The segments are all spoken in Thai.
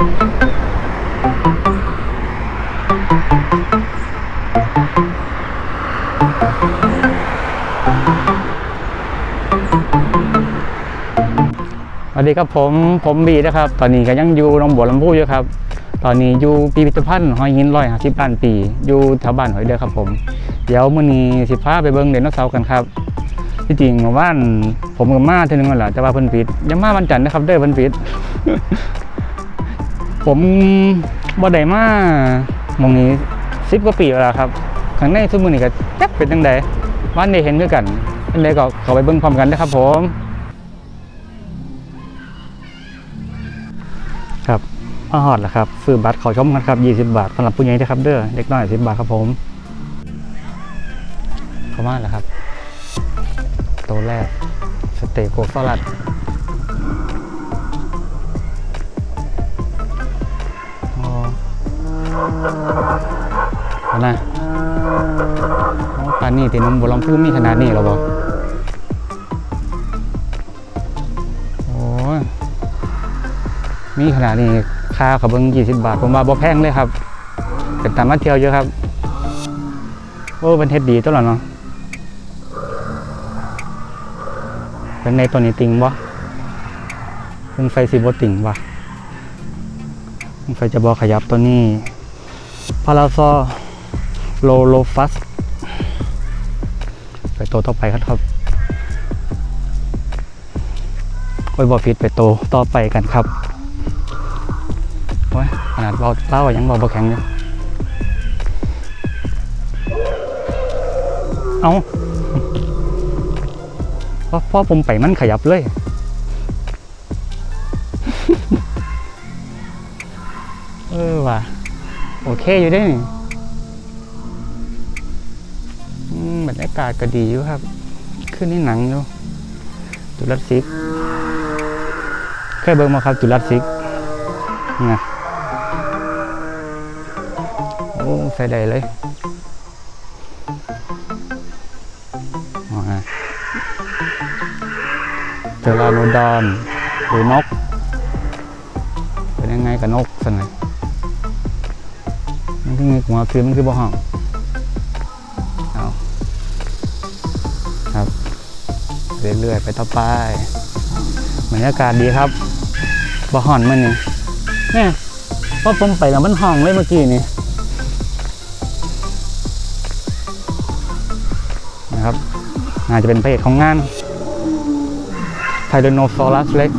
สวัสดีครับผมผมบีนะครับ ตอนนี้ก็ยังอยู่หนองบัวลำพูอยู่ครับ ตอนนี้อยู่ปีพิพิธภัณฑ์หอยหินร้อยห้าสิบล้านปี อยู่แถวบ้านหอยเดือครับผม เดี๋ยวมื้อนี้สิพาไปเบิ่งไดโนเสาร์กันครับที่จริงเมื่านผมกับมาเทีนึงวแหละแต่ว่าเพิ่นปิดยังมาวันจันทร์นะครับเด้อเพิ่นปิด ผมบ่ได้มาหมองนี้สิบกว่าปีแล้วล่ะครับข้างในซุมื้อนี้ก็จักเป็นจังไดวันได้เห็นคือกันจังไดก็เข้าไปเบิ่งพร้อมกันนะครับผมครับมาฮอดแล้วครับซื้อบัตรเขาชมกันครับ 20 บาทสำหรับผู้ใหญ่นะครับเด้อเด็กน้อย10 บาทครับผมเข้ามาแล้วครับ ตัวแรกสเต็กโกสลัด นะปานนี่ตีนมบุรำพูมีขนาดนี้เหรอบ่โอ้ยมีขนาดนี้ค่าเขาเบิ้ง20บบาท ผมว่าบ่แพงเลยครับ เป็นตามมาเที่ยวเยอะครับ โอ้เป็นเฮ็ดดีตัวละเนาะเป็นในตัวนี้ติงบ่เป็นไฟสิบ่ติงบ่ไฟจะบ่ขยับตัวนี้ พาราซอโลโลฟัสไปตัวต่อไปครับครับโอ้ยบ่ผิดไปโตต่อไปกันครับโอ้ยขนาดเบาเล่ายังเบาบ่แข็งอยู่เอาเพราะพ่อผมไปมันขยับเลย เออว่ะ โอเคอยู่ได้นี่อืมบรรยากาศก็ดีอยู่ครับ ขึ้นในหนังอยู่จุลัสซิก เคยเบิ่งมาครับจุลัสซิกนะโอ้ใส่ได้เลยอ๋อฮะเจอราโนดอนหรือนก เป็นยังไงกับนกสนะ มันคือไงหัวคือมันคือบ่ห้องเอาครับ เรื่อยๆไปต่อไปบรรยากาศดีครับบ่ห่อนมันนี่เนี่ยพอผมไปแล้วมันห้องเลยเมื่อกี้นี่นะครับน่าจะเป็นพระเอกของงานไทโดโนซอรัสเล็ก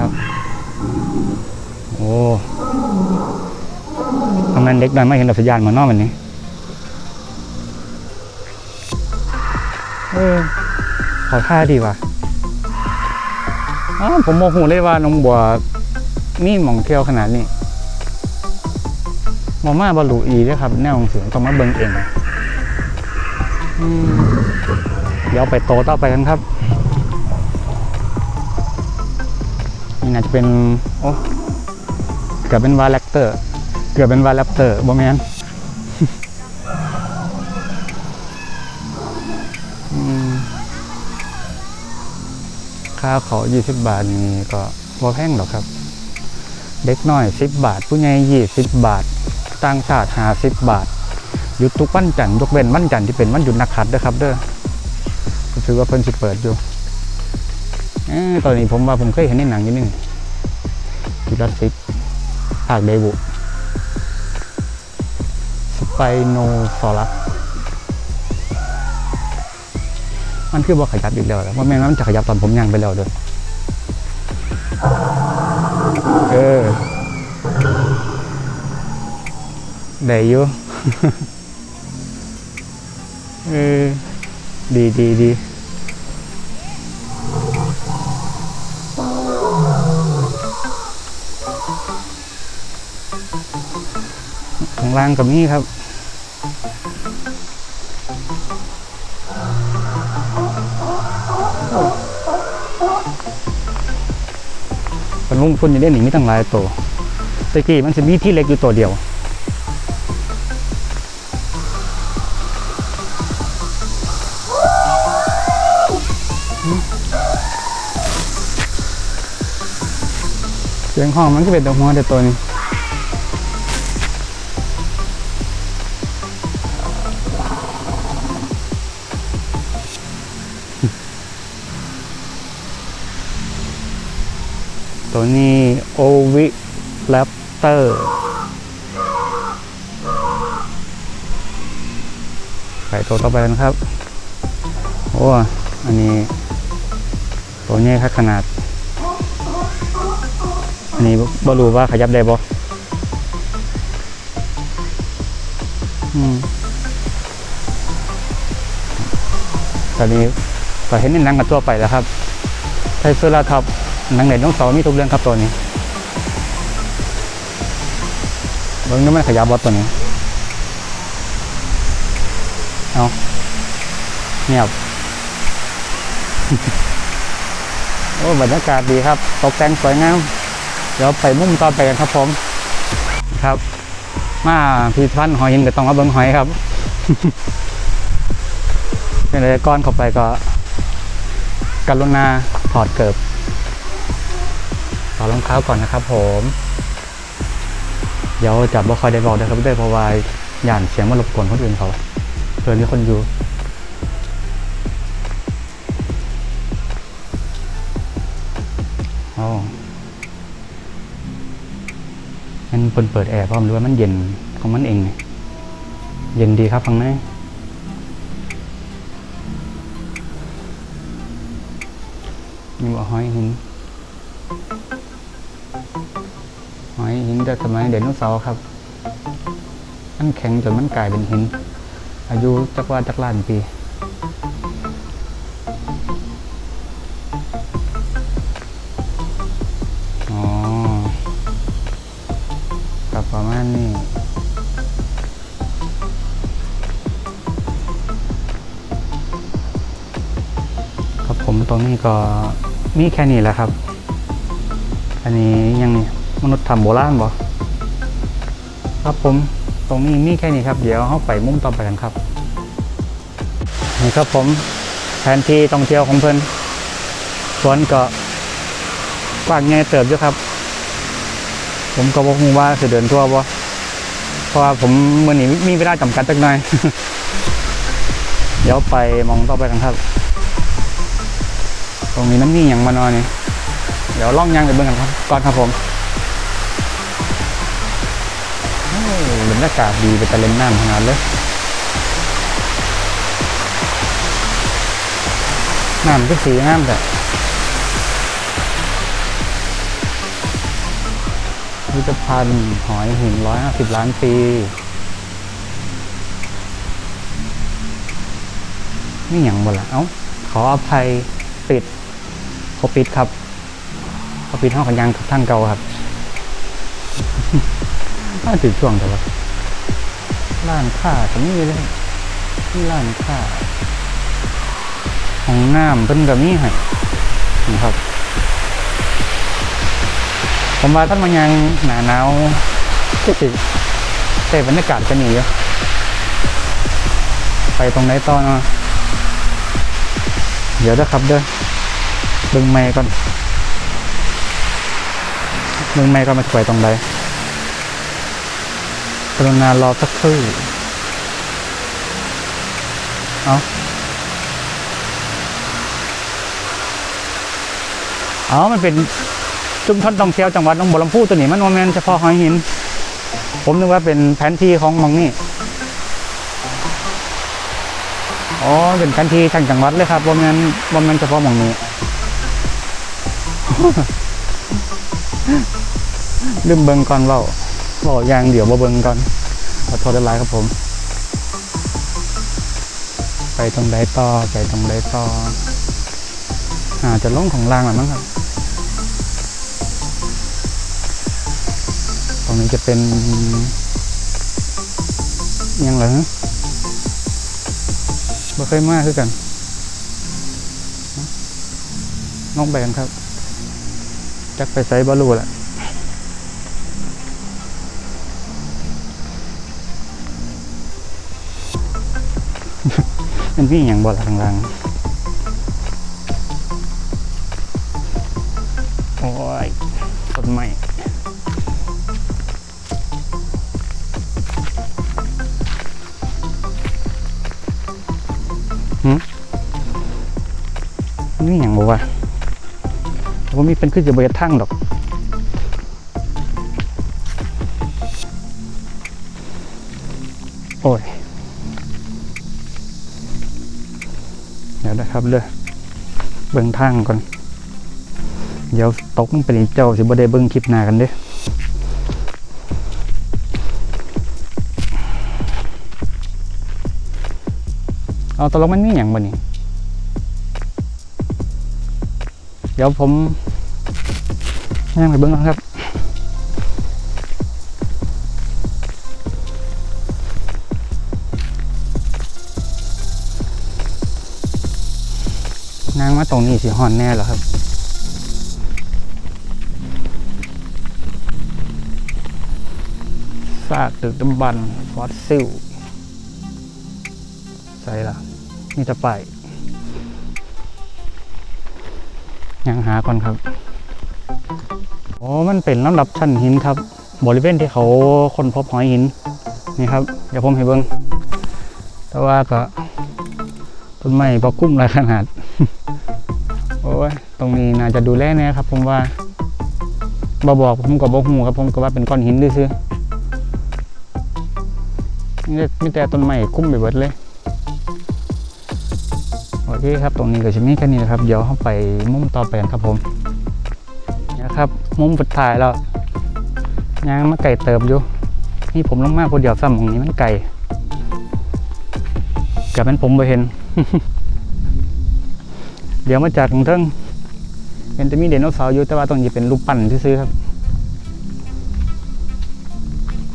ครับ โอ้ ทำงานเด็กน้อยไม่เห็นดอกสยานเหมือนนอกวันนี้เออขอท่าดีว่ะอ้าวผมโมโหเลยว่าน้องบัวมีหมองเที่ยวขนาดนี้มอมาบอลูอีด้วยครับ แนวของเสียงต้องมาเบิ่งเองอืมเดี๋ยวไปโตต่อไปกันครับ นี่น่าจะเป็น โอ้เกือบเป็นวาแรปเตอร์เกือบเป็นวาแรปเตอร์บ่แมนค่าเขา20 บาทนี่ก็บ่แพงหรอกครับ เด็กน้อย 10 บาท ผู้ใหญ่20 บาท ต่างชาติ50 บาท หยุดทุกวันจันทร์ยกเว้นวันจันทร์ที่เป็นวันหยุดนักขัตฤกษ์นะครับ เด้อถือว่าเพิ่นสิเปิดอยู่ตอนนี้ผมว่าผมเคยเห็นในหนังอยู่นี่จูราสสิกภาคเดบุ ไปโนซอรัสมันคือบ่ขยับอีกแล้วว่าแม่นว่ามันจะขยับตอนผมย่างไปแล้วเด้อเออได้อยู่เออดีดีดีข้างล่างกับนี่ครับ มันลงทุนอยู่ได้หนีมีตั้งหลายตัวแตะกี้มันจะมีที่เล็กอยู่ตัวเดียวเสียงห้องมันก็เป็นตัวหัวเด็ดตัวนี้ ตัวนี้โอวิแรปเตอร์ไปตัวต่อไปกันครับ โอ้ อันนี้ ตัวนี้ครับขนาด อันนี้บ่รู้ว่าขยับได้บ่อืมตอนนี้ก็เห็นในหนังกับตัวไปแล้วครับไทเซอร์ลาท็อป หนังเน็ตน้องสองมีทุกเรื่องครับตัวนี้เบิ้งนี่มันขยับบ่ตัวนี้ เอาเงียบโอ้บรรยากาศดีครับ ตกแต่งสวยงาม เดี๋ยวไปมุ่งต่อไปกันครับผม ครับ มาพิพิธภัณฑ์หอยหินก็ต้องมาเบิ้งหอยครับเป็นไรก้อนเข้าไปก็กรุณาถอดเกิบ ถอดรองเท้าก่อนนะครับผมเดี๋ยวจับบ่คอยได้บอกนะครับได้วยเพราะว่าย่านเสียงมารบกวนคนอื่นเขาเพื่อนมีคนอยู่อ๋อมันเปิดเปิดแอร์พร้อมหรือว่ามันเย็นของมันเองเนี่ยเย็นดีครับฟังในนี่บอกหอยหิน หอยหินจากสมัยเดโนเสาร์ครับ มันแข็งจนมันกลายเป็นหิน อายุจักว่าจักล้านปีอ๋อกับประมาณนี้ครับผมตรงนี้ก็มีแค่นี้แหละครับ อันนี้ยังนี่ มนุษย์ทำโบราณบ่ครับผมตรงนี้มีแค่นี้ครับ เดี๋ยวเข้าไปมุ่งต่อไปกันครับ นี่ครับผมแผนที่ท่องเที่ยวของเพิ่นสวนก็กว้างใหญ่เติบอยู่ครับ ผมก็บอกว่าจะเดินทั่วบ่เพราะว่าผมเมื่อนี้มีเวลาจำกัดจักหน่อย เดี๋ยวไปมองต่อไปกันครับ ตรงนี้น้ำนี่อย่างมานอนนี่เดี๋ยวล่องยางไปเบิ่งกันครับก่อนครับผม รยากาศดีไปตะเล่นน้ำขนาดเลยน้ำก็สีงามแต่พิพิธภัณฑ์หอยหินร้อยห้าสิบล้านปี นี่อย่างบ่ละเอ้า ขออภัยปิดเขาปิดครับเขาปิดห้องขยังทางเก่าครับน่าติดช่วงแต่ว่า ร้านค้าก็มีเลยที่ร้านค้าห้องน้ำเพิ่นก็มีให้นะครับ ผมว่าท่านมายังหนาหนาวก็สิแต่บรรยากาศจะหนีอยู่ไปตรงไหนต่อนะเดี๋ยวนะครับเด้อเบิ่งไม่ก่อนเบิ่งไม่ก่อนมาไปตรงใด กรุณารอสักครู่ เอาเอามันเป็นชุมชนท่องเที่ยวจังหวัดหนองบัวลำพูตัวนี้มันโมเมนเฉพาะหอยหิน ผมนึกว่าเป็นแผนที่ของมองนี่อ๋อเป็นแผนที่ทางจังหวัดเลยครับโมเมนโมเมนเฉพาะมองนี้ลืมเบิงก่อนเว่า เว่อย่างเดี๋ยวมาเบิงก่อนขอโทษได้หลายครับผม ไปตรงใดต่อไปตรงใดต่ออาจจะลงของรางหรือมั้งครับ ตรงนี้จะเป็นยังเหรอฮะบ่เคยมาคือกันน้องไปกันครับ จักไปใส่บอลูแหละ มันมีอย่างบ่ละทางล่างโอ้ยต้นไม้หืมนี่อย่างบอกว่าว่ามีเป็นขึ้นจะเบียดทั้งดอกโอ้ย นะครับเลยเบิ่งทางก่อน เดี๋ยวตกลงไปนี่เจ้าสิบ่ได้เบิ่งคลิปหน้ากันเด้อเอาตกลงมันมีอย่างบ่นี่เดี๋ยวผมย่างไปเบิ่งก่อนครับางมาตรงนี้สิหอนแน่หรอครับซากตึกดำบรรพ์ฟอสซิลใส่ละนี่จะไปยังหาก่อนครับโอ้มันเป็นลำดับชั้นหินครับ บริเวณที่เขาค้นพบหอยหินนี่ครับ เดี๋ยวผมให้เบิ้งแต่ว่าก็ต้นไม้ปกคุ้มหลายขนาด ตรงนี้น่าจะดูแลแน่ครับ ผมว่าบอบอกผมก็บอกหูครับผมก็ว่าเป็นก้อนหินด้วยซื้อนี่มีแต่ต้นไม้คุ้มไปเบิดเลยโอเคครับตรงนี้ก็จะมีแค่นี้นะครับ เดี๋ยวเข้าไปมุมต่อไปกันครับผมนะครับมุมสุดท้ายแล้วยางมาไก่เติบอยู่นี่ผมลงมาคนเดียวซ้ำตรงนี้มันไก่กับเป็นผมไปเห็น เดี๋ยวมาจากของเทิง เห็นจะมีไดโนเสาร์อยู่แต่ว่าตรงนี้เป็นรูปปั้นซื้อครับ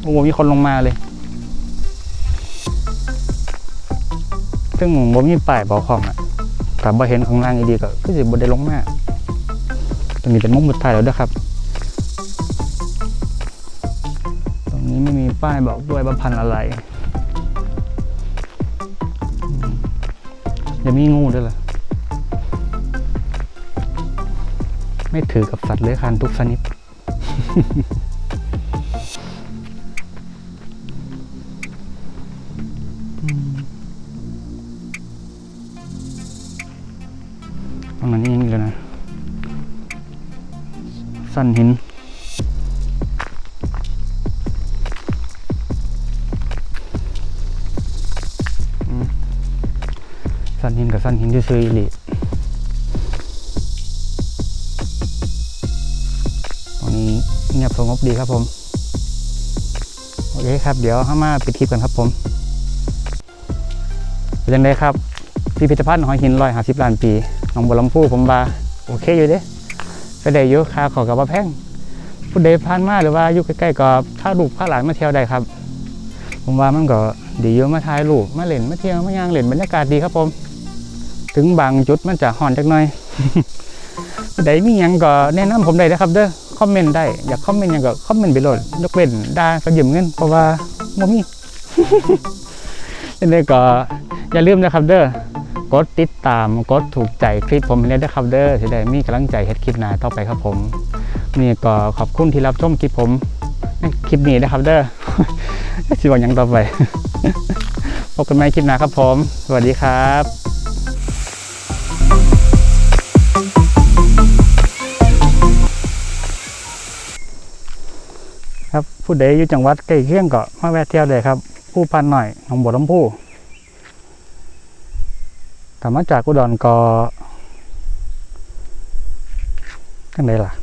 โอ้โหมีคนลงมาเลย ซึ่งผมมีป้ายบอกของอะถ้าบ่เห็นข้างล่างอีดีก็คือสิบ่ได้ลงมาตรงนี้เป็นมุมสุดท้ายแล้วนะครับ ตรงนี้ไม่มีป้ายบอกด้วยว่าพันธ์อะไรย่ามีงูด้วยล่ะ ไม่ถือกับสัตว์เลื้อยคลานทุกชนิด ตรงนั้นยังมีเลยนะ สั้นหินสั้นหินกับสั้นหินที่ซื้ออีหลี เงียบสงบดีครับผม โอเคครับ เดี๋ยวข้ามาปิดคลิปกันครับผมเป็นยังไงครับพิพิธภัณฑ์หอยหินลอยหาสิบล้านปีหนองบัวลำพูผมว่าโอเคอยู่เด้ก็ได้ยู่ค่าขอกับว่าแพงผู้ใดผ่านมาหรือว่าอยู่ใกล้ๆก็ถ้าลูกพาหลานมาเที่ยวได้ครับ ผมว่ามันก็ดีอยู่มาถ่ายรูปมาเล่นมาเที่ยวมาย่างเล่นบรรยากาศดีครับผม ถึงบางจุดมันจะห่อนจักหน่อยผู้ใดมีหยังก็แนะนำผมได้นะครับเด้อ อมเมนต์ได้ อยากคอมเมนต์หยังก็คอมเมนต์ไปโหลดยกเว้นด่าก็ยืมเงินเพราะว่าบ่มียังไงก็อย่าลืมนะครับเด้อกดติดตามกดถูกใจคลิปผมให้ได้ด้วยครับเด้อจะได้มีกำลังใจเฮ็ดคลิปหน้าต่อไปครับผม นี่ก็ขอบคุณที่รับชมคลิปผมคลิปนี้นะครับเด้อสิบอกยังต่อไปพบกันใหม่คลิปหน้าครับผม สวัสดีครับ ผู้ใดอยู่จังหวัดใกล้เคียงก็มาแวะเที่ยวได้ครับผู้พันหน่อยหนองบัวลำพูถ้ามาจากอุดรก็กันไดล่ะ